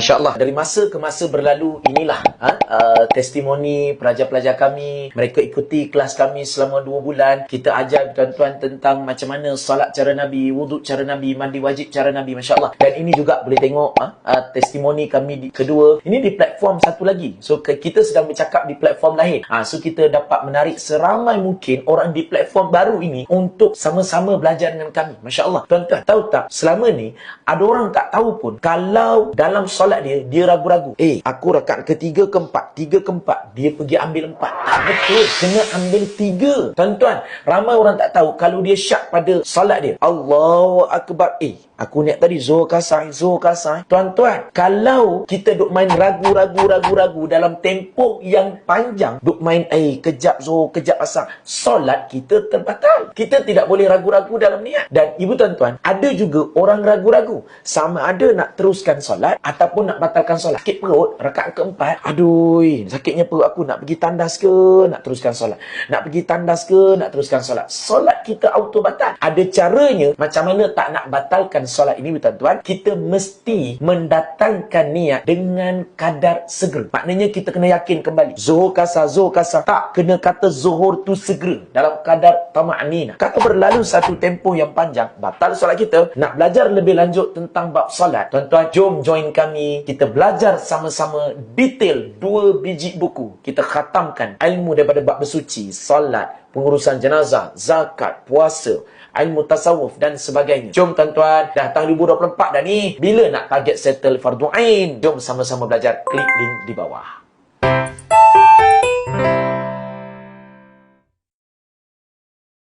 InsyaAllah dari masa ke masa berlalu inilah ha, uh, testimoni pelajar-pelajar kami. Mereka ikuti kelas kami selama dua bulan. Kita ajar tuan-tuan tentang macam mana salat cara Nabi, wuduk cara Nabi, mandi wajib cara Nabi. Masya Allah. Dan ini juga boleh tengok ha, uh, testimoni kami di, kedua. Ini di platform satu lagi. So ke- kita sedang bercakap di platform lain. Ha, so kita dapat menarik seramai mungkin orang di platform baru ini untuk sama-sama belajar dengan kami. Masya Allah. Tuan-tuan tahu tak selama ni ada orang tak tahu pun kalau dalam solat dia dia ragu-ragu. Eh, aku rakaat ketiga keempat, tiga keempat, dia pergi ambil empat. Tak betul. Kena ambil tiga. Tuan-tuan, ramai orang tak tahu kalau dia syak pada solat dia. Allahu Akbar. Eh, aku niat tadi Zuhur kasar, Zuhur kasar. Tuan-tuan, kalau kita duk main ragu-ragu, ragu-ragu dalam tempoh yang panjang, duk main eh kejap Zuhur, kejap asar, solat kita terbatal. Kita tidak boleh ragu-ragu dalam niat. Dan ibu tuan-tuan, ada juga orang ragu-ragu. Sama ada nak teruskan solat ataupun nak batalkan solat. Sakit perut, rakaat keempat, aduh, sakitnya perut aku nak pergi tandas ke, nak teruskan solat. Nak pergi tandas ke, nak teruskan solat. Solat kita auto batal. Ada caranya, macam mana tak nak batalkan solat ini, tuan-tuan. Kita mesti mendatangkan niat dengan kadar segera. Maknanya kita kena yakin kembali. Zuhur kasar, zuhur kasar. Tak kena kata zuhur tu segera. Dalam kadar tama'nina. Kalau berlalu satu tempoh yang panjang, batal solat kita. Nak belajar lebih lanjut tentang bab solat. Tuan-tuan, jom join kami ni kita belajar sama-sama detail dua biji buku. Kita khatamkan ilmu daripada bab bersuci, solat, pengurusan jenazah, zakat, puasa, ilmu tasawuf dan sebagainya. Jom tuan-tuan, dah tahun 2024 dah ni. Bila nak target settle fardu ain? Jom sama-sama belajar. Klik link di bawah. Thank you.